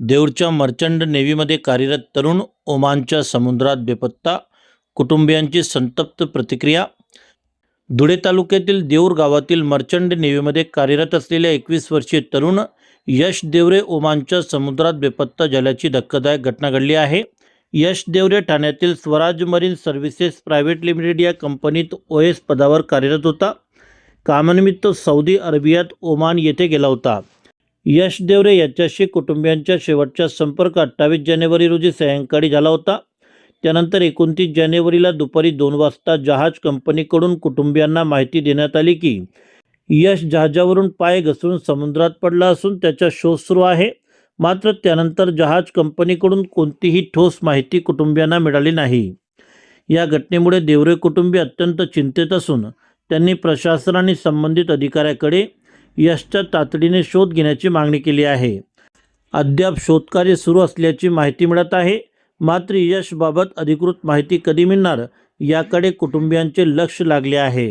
देऊरच्या merchant नेव्हीमध्ये कार्यरत तरुण ओमानच्या समुद्रात बेपत्ता कुटुंबियांची संतप्त प्रतिक्रिया. धुळे तालुक्यातील देऊर गावातील मर्चंट नेव्हीमध्ये कार्यरत असलेल्या एकवीस वर्षीय तरुण यश देवरे ओमानच्या समुद्रात बेपत्ता झाल्याची धक्कादायक घटना घडली आहे. यश देवरे ठाण्यातील Swaraj marine services private limited या कंपनीत ओ एस पदावर कार्यरत होता. कामानिमित्त सौदी अरेबियात ओमान येथे गेला होता. यश देवरे याच्याशी कुटुंबियांच्या शेवटचा संपर्क अठ्ठावीस जानेवारी रोजी सायंकाळी झाला होता. त्यानंतर एकोणतीस जानेवारीला दुपारी दोन वाजता जहाज कंपनीकडून कुटुंबियांना माहिती देण्यात आली की यश जहाजावरून पाय घसरून समुद्रात पडला असून त्याचा शोध सुरू आहे. मात्र त्यानंतर जहाज कंपनीकडून कोणतीही ठोस माहिती कुटुंबियांना मिळाली नाही. या घटनेमुळे देवरे कुटुंबीय अत्यंत चिंतेत असून त्यांनी प्रशासन आणि संबंधित अधिकाऱ्याकडे यशच्या तातडीने शोध घेण्याची मागणी केली आहे. अद्याप शोधकार्य सुरू असल्याची माहिती मिळत आहे. मात्र यशबाबत अधिकृत माहिती कधी मिळणार याकडे कुटुंबियांचे लक्ष लागले आहे.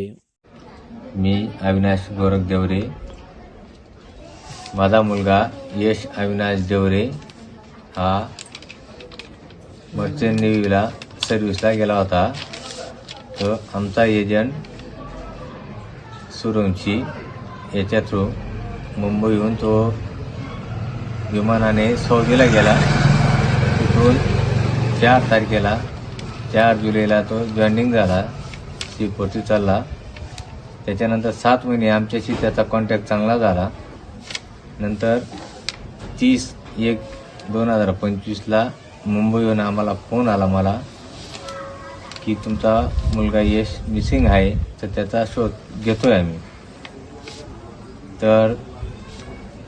मी अविनाश गोरख देवरे. माझा मुलगा यश अविनाश देवरे हा मर्चंट नेव्हीला सर्व्हिसला गेला होता. तर आमचा एजंट सुरंशी याच्या थ्रू मुंबईहून तो विमानाने सौदीला गेला. तिथून चार तारखेला चार जुलैला तो जॉईनिंग झाला. सीपोर्टची चालला. त्याच्यानंतर सात महिने आमच्याशी त्याचा कॉन्टॅक्ट चांगला झाला. नंतर तीस एक दोन हजार पंचवीसला मुंबईहून आम्हाला फोन आला मला की तुमचा मुलगा यश मिसिंग आहे तर त्याचा शोध घेतोय आम्ही. तर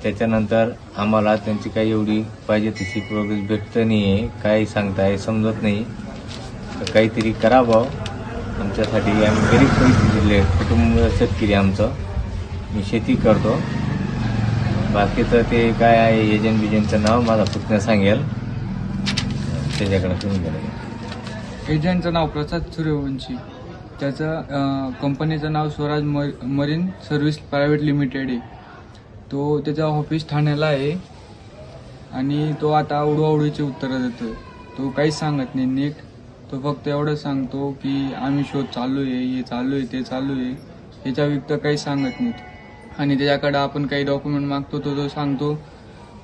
त्याच्यानंतर आम्हाला त्यांची काही एवढी पाहिजे तशी प्रोग्रेस भेटत नाही आहे काही सांगताय समजत नाही. तर काहीतरी करावं. आमच्यासाठी आम्ही गरीब परिस्थितीतले कुटुंब शेतकरी आमचं. मी शेती करतो. बाकीचं ते काय आहे एजंट बिजंटचं नाव माझा पुतण्या सांगेल. त्याच्याकडे तुम्ही एजंटचं नाव प्रसाद सूर्यवंशी. त्याचं कंपनीचं नाव स्वराज मर मरीन सर्व्हिस प्रायव्हेट लिमिटेड आहे. तो त्याचा ऑफिस ठाण्याला आहे. आणि तो आता उडवाउडीची उत्तरं देतो तो काहीच सांगत नाही. नीट तो फक्त एवढं सांगतो की आम्ही शोध चालू आहे हे चालू आहे ते चालू आहे. याच्या व्यक्त काही सांगत नाहीत आणि त्याच्याकडं आपण काही डॉक्युमेंट मागतो तो तो सांगतो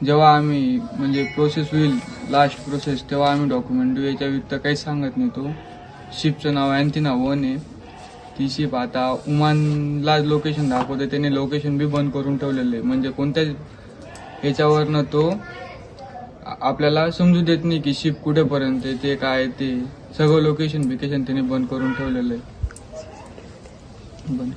जेव्हा आम्ही म्हणजे प्रोसेस होईल लास्ट प्रोसेस तेव्हा आम्ही डॉक्युमेंट देऊ. याच्या व्यक्त काही सांगत नाही तो. शिपचं नाव अँथिना वन आहे. ती शिप आता उमानला लोकेशन दाखवते त्याने लोकेशन बी बंद करून ठेवलेलं आहे. म्हणजे कोणत्याच याच्यावरनं तो आपल्याला समजू देत नाही की शिप कुठेपर्यंत आहे ते काय आहे ते सगळं लोकेशन बिकेशन त्याने बंद करून ठेवलेलं आहे. बंद